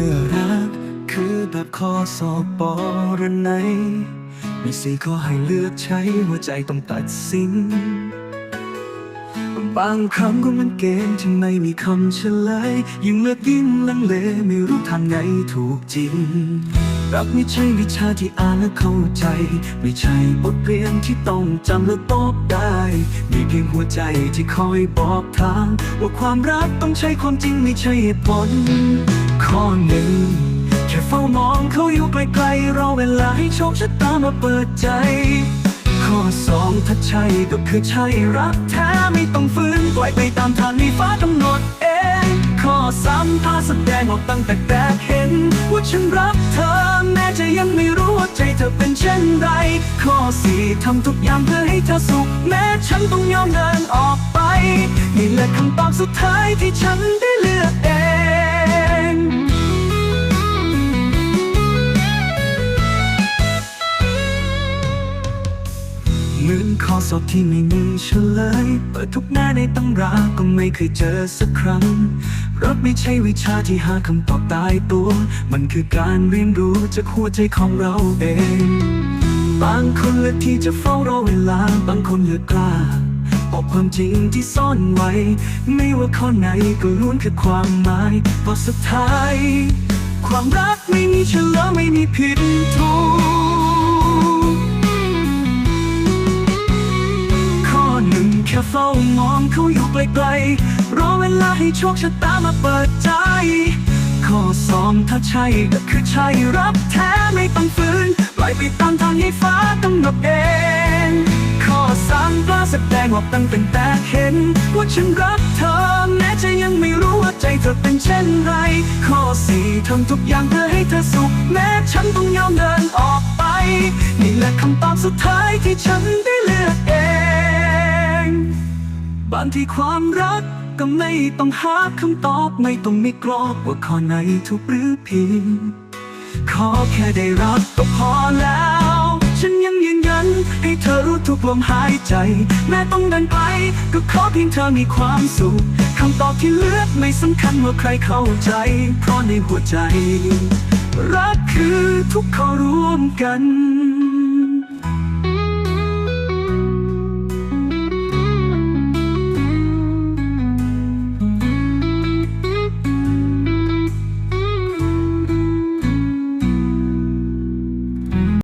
ื่อรัก คือแบบคอสอบปอรนัยมีสี่ข้อให้เลือกใช้หัวใจต้องตัดสิน บางครั้งก็มันเกมที่ไม่มีคำเฉลยยิ่งเลือกยิ่งลังเลไม่รู้ทางไหนถูกจริงรักไม่ใช่วิชาที่อ่านและเข้าใจ ไม่ใช่บทเรียนที่ต้องจำและตอบได้ มีเพียงหัวใจที่คอยบอกทาง ว่าความรักต้องใช้ความจริงไม่ใช่เหตุผล ข้อหนึ่ง แค่เฝ้ามองเขาอยู่ไกลๆรอเวลาให้โชคชะตามาเปิดใจ ข้อสองถ้าใช่ก็คือใช่รักแท้ไม่ต้องฝืนปล่อยไปตามทางที่ฟ้ากำหนดเองข้อสามพาแสดงออกตั้งแต่แรกเห็น ว่าฉันรักเธอ แม้จะยังไม่รู้ว่าใจเธอเป็นเช่นไร ข้อสี่ทำทุกอย่างเพื่อให้เธอสุข แม้ฉันต้องยอมเดินออกไปนี่แหละคำตอบสุดท้ายที่ฉันได้เลือกเอง สอบที่ไม่มีเฉลย เปิดทุกหน้าในตำราก็ไม่เคยเจอสักครั้ง รักไม่ใช่วิชาที่หาคำตอบตายตัว มันคือการเรียนรู้จากหัวใจของเราเอง บางคนเลือกที่จะเฝ้ารอเวลา บางคนเลือกกล้าบอกความจริงที่ซ่อนไว้ ไม่ว่าข้อไหนก็ล้วนคือความหมายเพราะสุดท้าย ความรักไม่มีเฉลยไม่มีผิดถูก เฝ้ามองเขาอยู่ไกลๆรอเวลาให้โชคชะตามาเปิดใจ ข้อสองถ้าใช่ก็คือใช่รับแท้ไม่ต้องฝืนปล่อยไปตามทางให้ฟ้ากำหนดเองข้อสามกล้าแสดงออกตั้งแต่แรกเห็น ว่าฉันรักเธอแม้จะยังไม่รู้ว่าใจเธอเป็นเช่นไร ข้อสี่ทำทุกอย่างเพื่อให้เธอสุข แม้ฉันต้องยอมเดินออกไป นี่แหละคำตอบสุดท้ายที่ฉันได้เลือกเอง บางทีความรักก็ไม่ต้องหาคำตอบไม่ต้องมีกรอบว่าข้อไหนถูกหรือผิดขอแค่ได้รักก็พอแล้ว ฉันยังยืนยัน ให้เธอรู้ทุกลมหายใจ แม้ต้องเดินไกลก็ขอเพียงเธอมีความสุขคำตอบที่เลือกไม่สำคัญว่าใครเข้าใจ เพราะในหัวใจ รักคือทุกข้อร่วมกัน